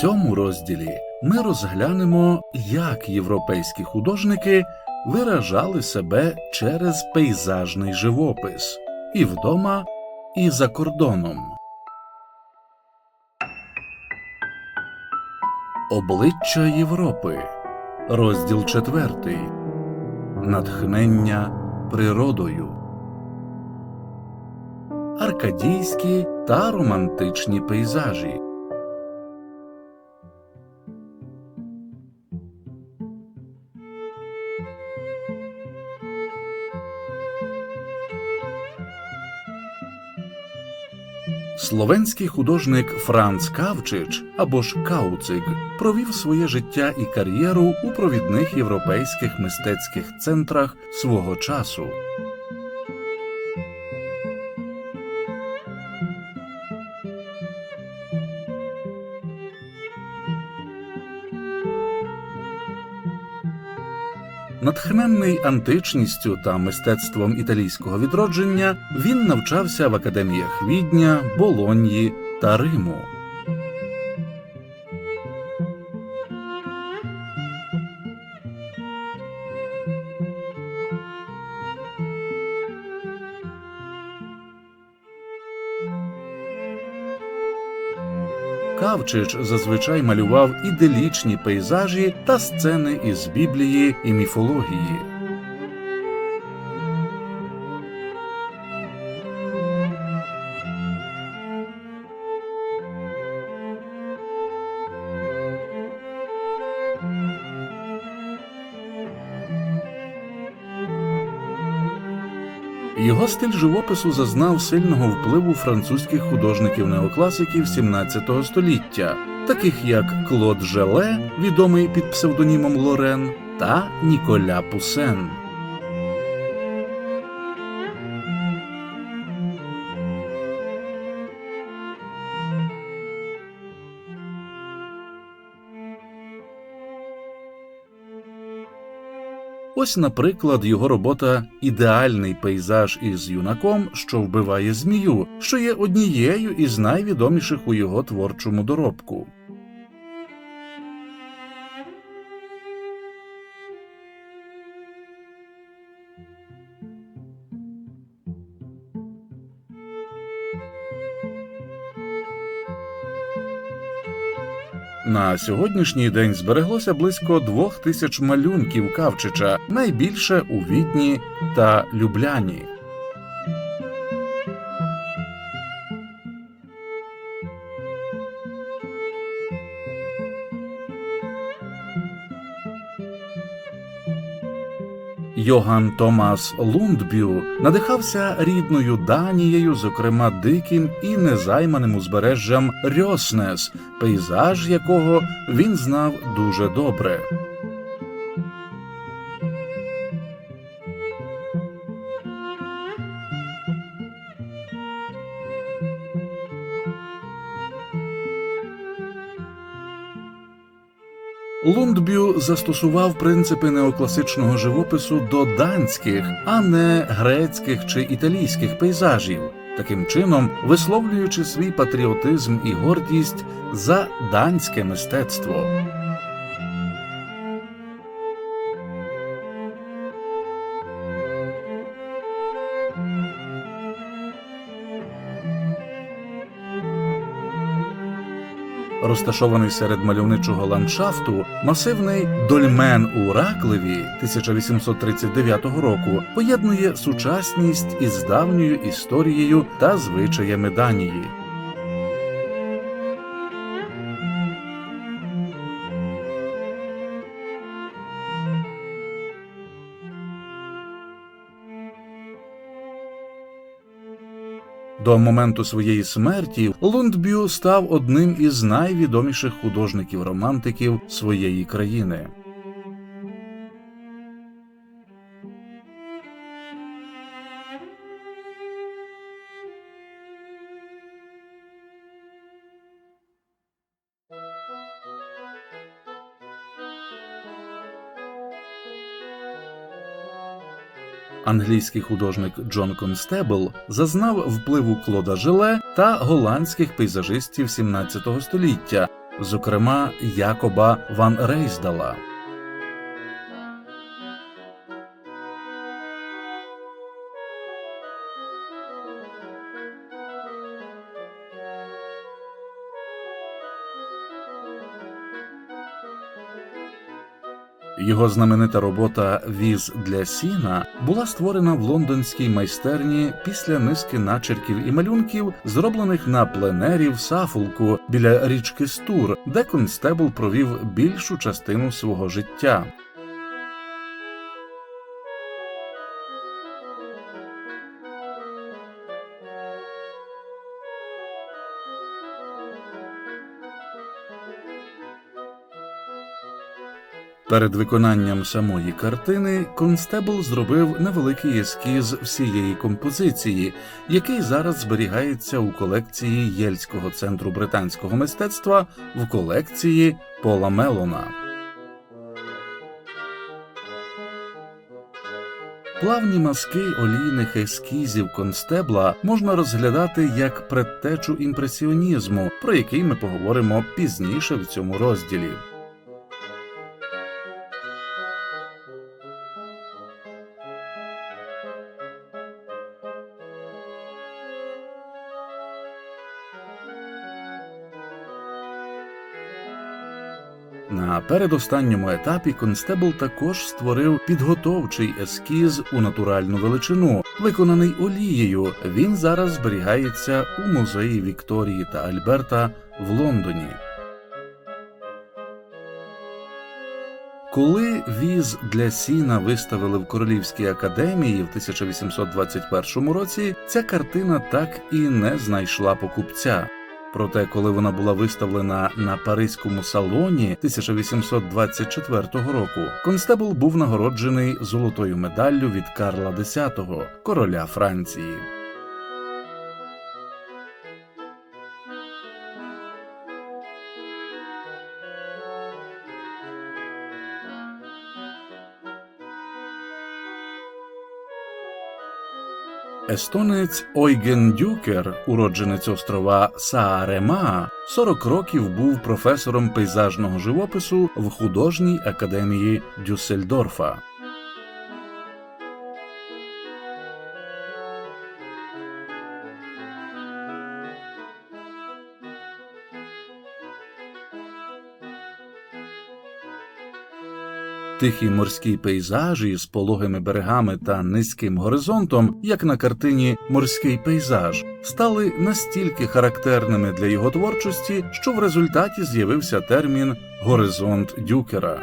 цьому розділі ми розглянемо, як європейські художники виражали себе через пейзажний живопис і вдома, і за кордоном. Обличчя Європи. Розділ четвертий. Натхнення природою. Аркадійські та романтичні пейзажі. Словенський художник Франц Кавчич або ж Кауцик провів своє життя і кар'єру у провідних європейських мистецьких центрах свого часу. Натхненний античністю та мистецтвом італійського відродження, він навчався в академіях Відня, Болоньї та Риму. Кавчич зазвичай малював іделічні пейзажі та сцени із Біблії і міфології. Його стиль живопису зазнав сильного впливу французьких художників неокласиків 17 століття, таких як Клод Желе, відомий під псевдонімом Лорен, та Ніколя Пусен. Ось, наприклад, його робота Ідеальний пейзаж із юнаком, що вбиває змію, що є однією із найвідоміших у його творчому доробку. На сьогоднішній день збереглося близько двох тисяч малюнків Кавчича, найбільше у Відні та Любляні. Йоган Томас Лундбю надихався рідною Данією, зокрема диким і незайманим узбережжям Рьоснес, пейзаж якого він знав дуже добре. Лундбю застосував принципи неокласичного живопису до данських, а не грецьких чи італійських пейзажів, таким чином висловлюючи свій патріотизм і гордість за данське мистецтво. Розташований серед мальовничого ландшафту, масивний дольмен у Раклеві 1839 року поєднує сучасність із давньою історією та звичаями Данії. До моменту своєї смерті Лундбю став одним із найвідоміших художників-романтиків своєї країни. Англійський художник Джон Констебл зазнав впливу Клода Желе та голландських пейзажистів 17 століття, зокрема Якоба Ван Рейсдала. Його знаменита робота Віз для сіна була створена в лондонській майстерні після низки начерків і малюнків, зроблених на пленері в сафулку біля річки Стур, де констебл провів більшу частину свого життя. Перед виконанням самої картини констебл зробив невеликий ескіз всієї композиції, який зараз зберігається у колекції Єльського центру британського мистецтва в колекції Пола Мелона. Плавні мазки олійних ескізів констебла можна розглядати як предтечу імпресіонізму, про який ми поговоримо пізніше в цьому розділі. Передостанньому етапі констебл також створив підготовчий ескіз у натуральну величину, виконаний олією. Він зараз зберігається у музеї Вікторії та Альберта в Лондоні. Коли віз для сіна виставили в Королівській академії в 1821 році, ця картина так і не знайшла покупця. Проте, коли вона була виставлена на Паризькому салоні 1824 року, констебл був нагороджений золотою медаллю від Карла X, короля Франції. Естонець Ойген Дюкер, уродженець острова Саарема, 40 років був професором пейзажного живопису в художній академії Дюссельдорфа. Тихі морські пейзажі з пологими берегами та низьким горизонтом, як на картині Морський пейзаж, стали настільки характерними для його творчості, що в результаті з'явився термін горизонт дюкера.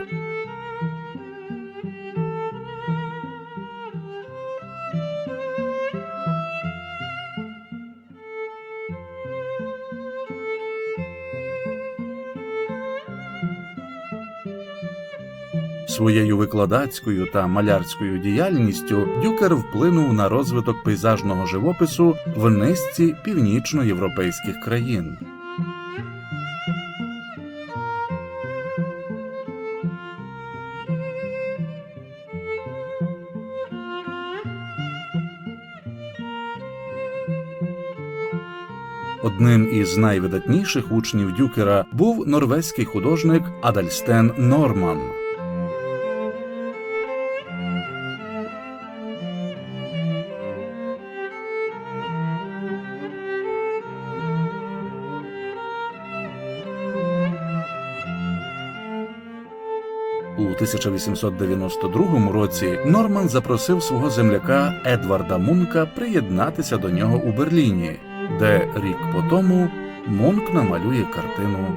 Своєю викладацькою та малярською діяльністю Дюкер вплинув на розвиток пейзажного живопису в низці північноєвропейських країн. Одним із найвидатніших учнів Дюкера був норвезький художник Адальстен Норман. 1892 році Норман запросив свого земляка Едварда Мунка приєднатися до нього у Берліні, де рік по тому Мунк намалює картину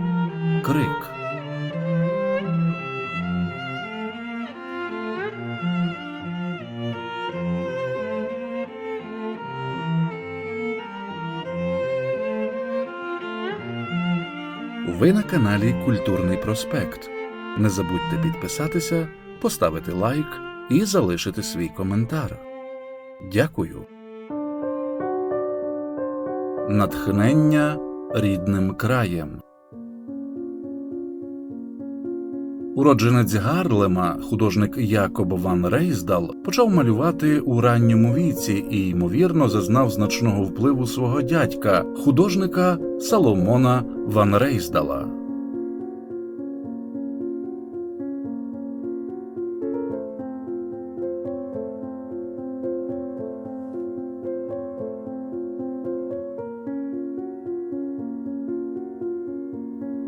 Крик. Ви на каналі Культурний Проспект. Не забудьте підписатися, поставити лайк і залишити свій коментар. Дякую. Натхнення рідним краєм. Уродженець Гарлема, художник Якоб Ван Рейсдал, почав малювати у ранньому віці і, ймовірно, зазнав значного впливу свого дядька, художника Саломона Ван Рейсдала.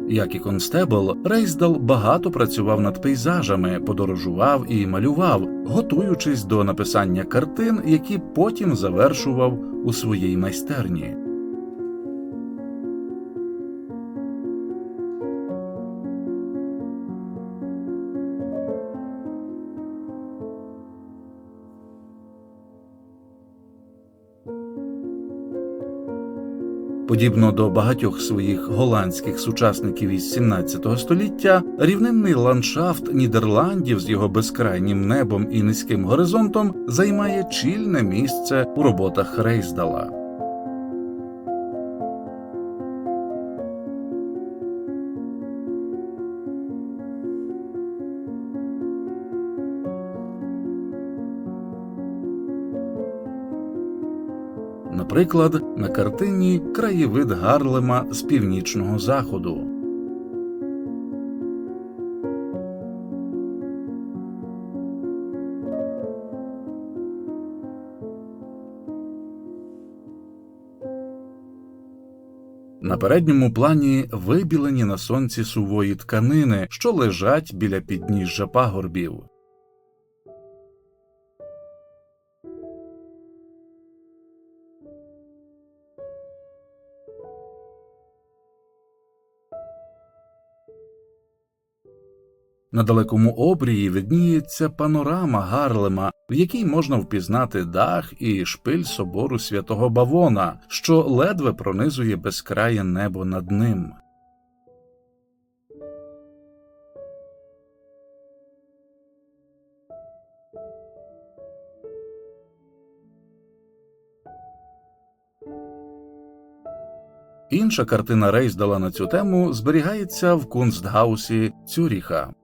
Як і констебл, Рейсдал багато працював над пейзажами, подорожував і малював, готуючись до написання картин, які потім завершував у своїй майстерні. Подібно до багатьох своїх голландських сучасників із 17 століття, рівнинний ландшафт Нідерландів з його безкрайнім небом і низьким горизонтом займає чільне місце у роботах Рейсдала. Наприклад, на картині краєвид Гарлема з північного заходу. На передньому плані вибілені на сонці сувої тканини, що лежать біля підніжжя пагорбів. На далекому обрії видніється панорама Гарлема, в якій можна впізнати дах і шпиль собору святого Бавона, що ледве пронизує безкрає небо над ним. Інша картина Рейсдала на цю тему зберігається в Кунстгаусі Цюріха.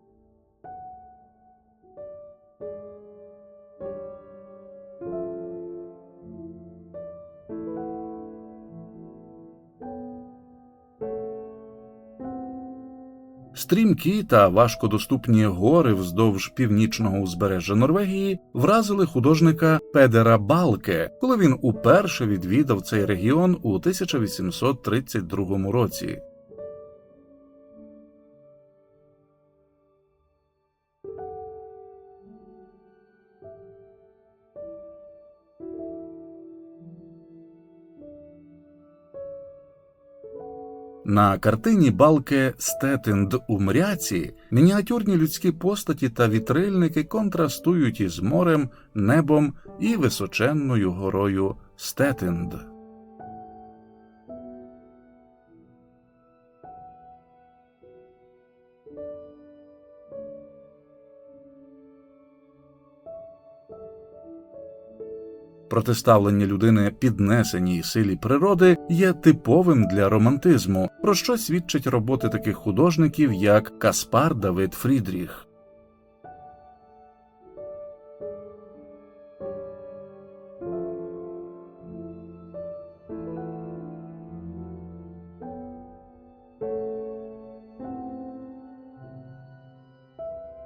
Стрімкі та важкодоступні гори вздовж північного узбережжя Норвегії вразили художника Педера Балке, коли він уперше відвідав цей регіон у 1832 році. На картині балки Стетинд у мряці мініатюрні людські постаті та вітрильники контрастують із морем, небом і височенною горою Стетинд. Протиставлення людини піднесеній силі природи є типовим для романтизму, про що свідчать роботи таких художників, як Каспар Давид Фрідріх.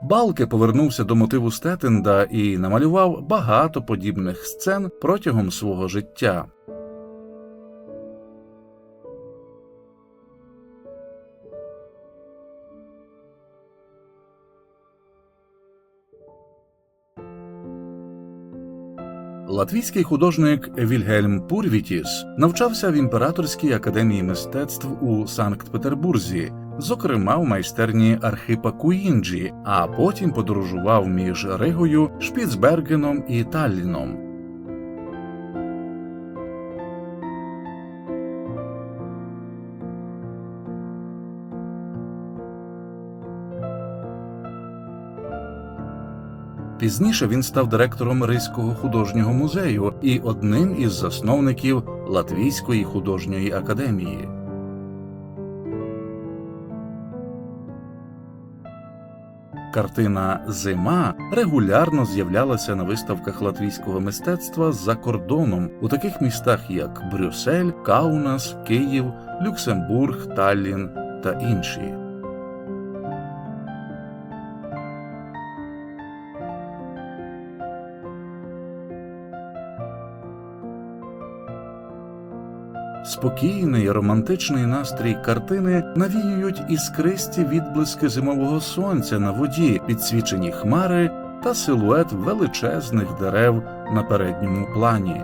Балке повернувся до мотиву Стетенда і намалював багато подібних сцен протягом свого життя. Латвійський художник Вільгельм Пурвітіс навчався в імператорській академії мистецтв у Санкт-Петербурзі, зокрема в майстерні Архипа Куінджі, а потім подорожував між Ригою, Шпіцбергеном і Талліном. Пізніше він став директором Ризького художнього музею і одним із засновників Латвійської художньої академії. Картина Зима регулярно з'являлася на виставках латвійського мистецтва за кордоном у таких містах, як Брюссель, Каунас, Київ, Люксембург, Таллін та інші. Спокійний романтичний настрій картини навіюють іскристі відблиски зимового сонця на воді, підсвічені хмари та силует величезних дерев на передньому плані.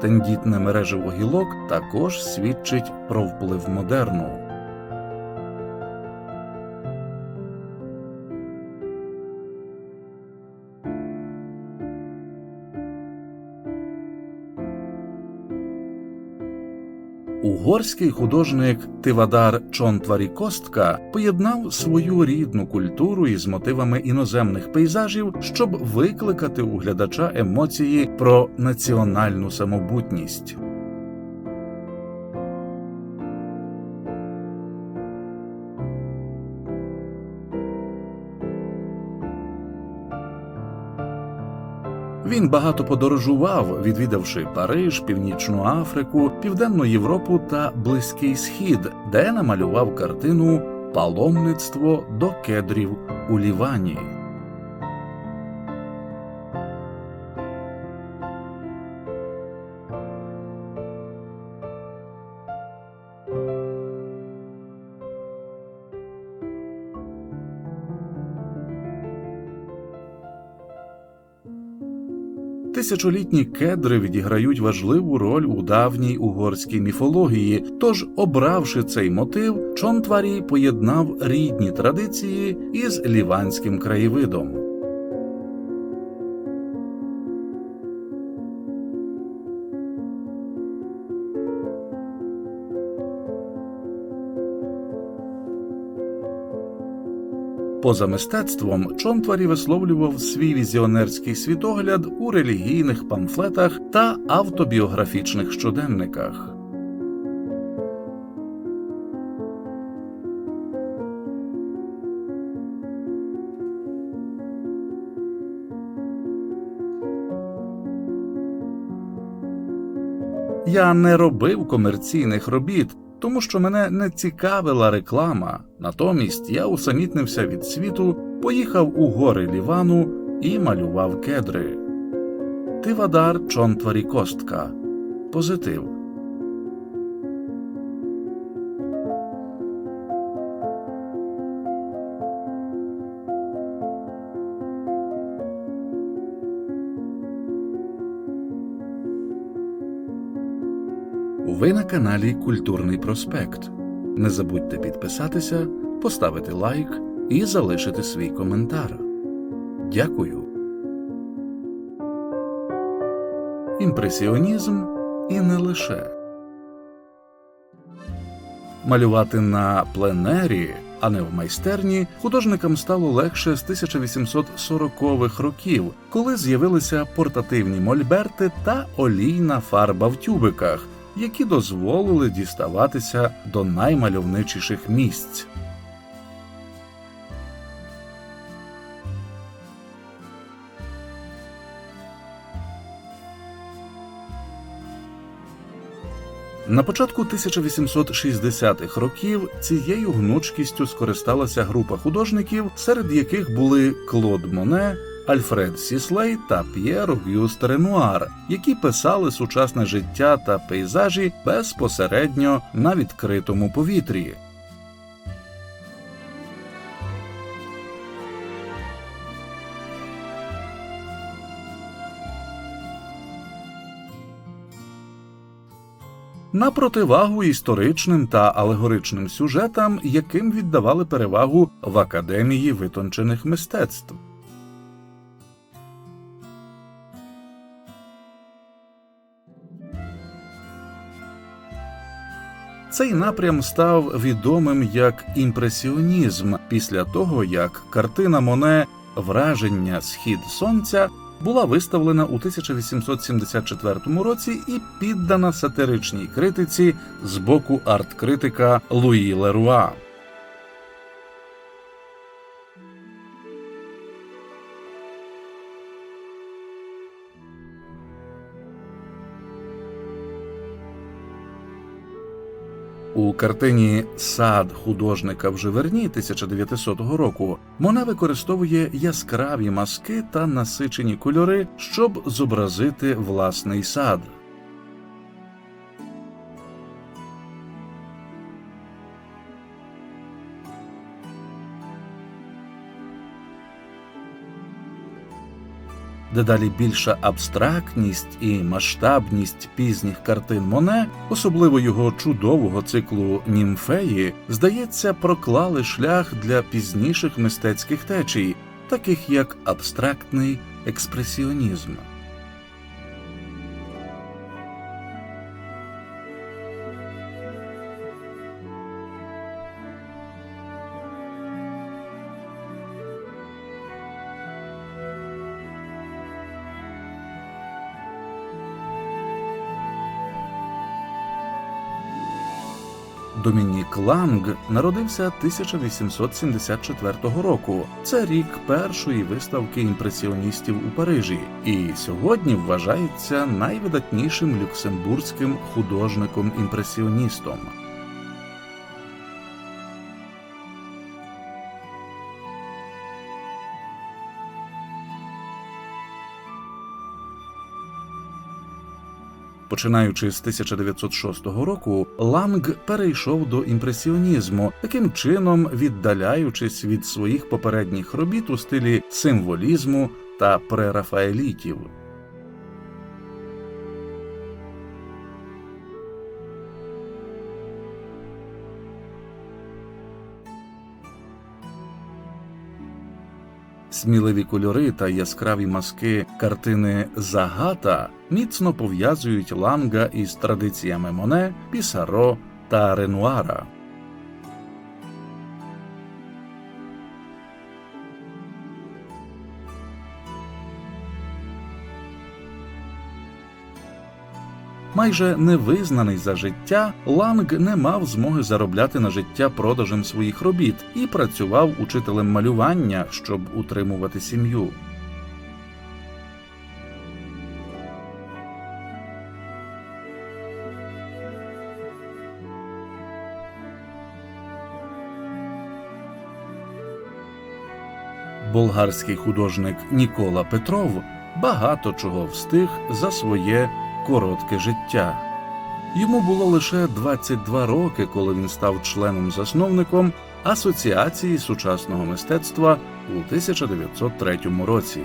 Тендітне мережево гілок також свідчить про вплив модерну. Угорський художник Тивадар Чонтварі Костка поєднав свою рідну культуру із мотивами іноземних пейзажів, щоб викликати у глядача емоції про національну самобутність. Він багато подорожував, відвідавши Париж, Північну Африку, Південну Європу та Близький Схід, де намалював картину Паломництво до кедрів у Лівані. Тисячолітні кедри відіграють важливу роль у давній угорській міфології. Тож, обравши цей мотив, Чонтварі поєднав рідні традиції із ліванським краєвидом. Поза мистецтвом Чонтварі висловлював свій візіонерський світогляд у релігійних памфлетах та автобіографічних щоденниках. Я не робив комерційних робіт, тому що мене не цікавила реклама. Натомість я усамітнився від світу, поїхав у гори Лівану і малював кедри. Тивадар Чонтварі Костка. Позитив. Ви на каналі Культурний Проспект. Не забудьте підписатися, поставити лайк і залишити свій коментар. Дякую. Імпресіонізм і не лише малювати на пленері, а не в майстерні, художникам стало легше з 1840-х років, коли з'явилися портативні мольберти та олійна фарба в тюбиках які дозволили діставатися до наймальовничіших місць. На початку 1860-х років цією гнучкістю скористалася група художників, серед яких були Клод Моне, Альфред Сіслей та П'єр Гюст Ренуар, які писали сучасне життя та пейзажі безпосередньо на відкритому повітрі. На противагу історичним та алегоричним сюжетам, яким віддавали перевагу в академії витончених мистецтв. Цей напрям став відомим як імпресіонізм після того, як картина Моне Враження Схід Сонця була виставлена у 1874 році і піддана сатиричній критиці з боку арт-критика Луї Леруа. У картині Сад художника в Живерні 1900 року Моне використовує яскраві маски та насичені кольори, щоб зобразити власний сад. Дедалі більша абстрактність і масштабність пізніх картин Моне, особливо його чудового циклу німфеї, здається, проклали шлях для пізніших мистецьких течій, таких як абстрактний експресіонізм. Домінік Ланг народився 1874 року. Це рік першої виставки імпресіоністів у Парижі, і сьогодні вважається найвидатнішим люксембурзьким художником-імпресіоністом. Починаючи з 1906 року, Ланг перейшов до імпресіонізму, таким чином віддаляючись від своїх попередніх робіт у стилі символізму та прерафаелітів. Сміливі кольори та яскраві маски картини Загата міцно пов'язують ланга із традиціями Моне, Пісаро та Ренуара. Майже невизнаний за життя, Ланг не мав змоги заробляти на життя продажем своїх робіт і працював учителем малювання, щоб утримувати сім'ю. Болгарський художник Нікола Петров багато чого встиг за своє коротке життя. Йому було лише 22 роки, коли він став членом-засновником Асоціації сучасного мистецтва у 1903 році.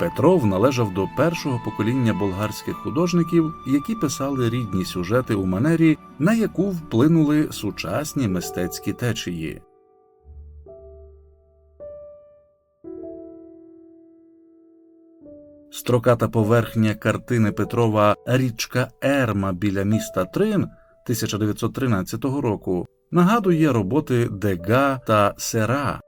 Петров належав до першого покоління болгарських художників, які писали рідні сюжети у манері, на яку вплинули сучасні мистецькі течії. Строката поверхня картини Петрова Річка Ерма біля міста Трин 1913 року нагадує роботи Дега та Сера.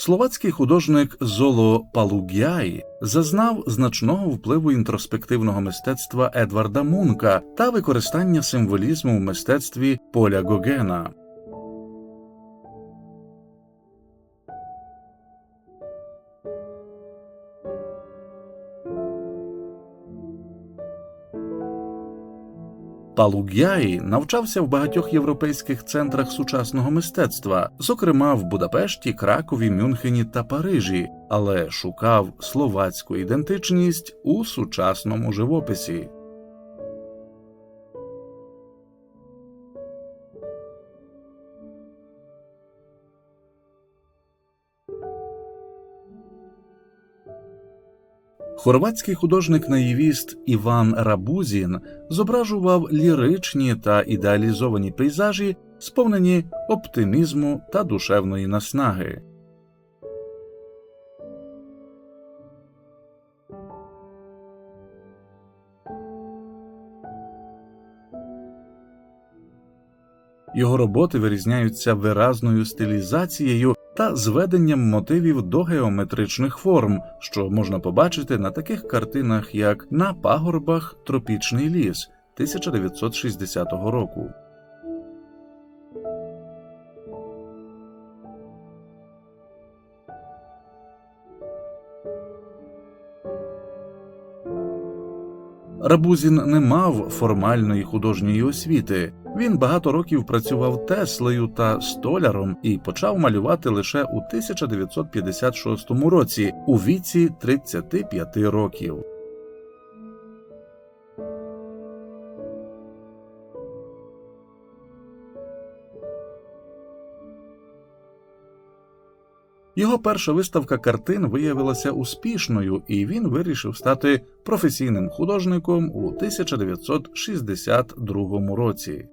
Словацький художник Золо Палугяй зазнав значного впливу інтроспективного мистецтва Едварда Мунка та використання символізму в мистецтві Поля Гогена. Палугяй навчався в багатьох європейських центрах сучасного мистецтва, зокрема в Будапешті, Кракові, Мюнхені та Парижі, але шукав словацьку ідентичність у сучасному живописі. Хорватський художник-наївіст Іван Рабузін зображував ліричні та ідеалізовані пейзажі, сповнені оптимізму та душевної наснаги. Його роботи вирізняються виразною стилізацією та зведенням мотивів до геометричних форм, що можна побачити на таких картинах, як На пагорбах Тропічний ліс 1960 року. Рабузін не мав формальної художньої освіти. Він багато років працював теслею та столяром і почав малювати лише у 1956 році у віці 35 років. Його перша виставка картин виявилася успішною, і він вирішив стати професійним художником у 1962 році.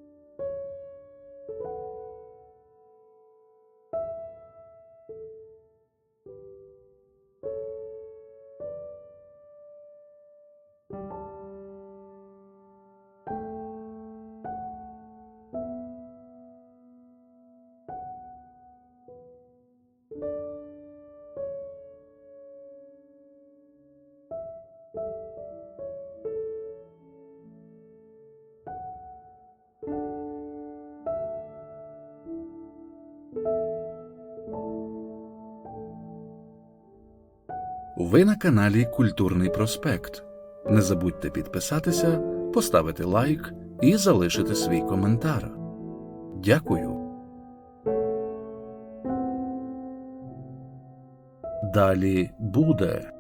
Ви на каналі Культурний Проспект. Не забудьте підписатися, поставити лайк і залишити свій коментар. Дякую. Далі буде.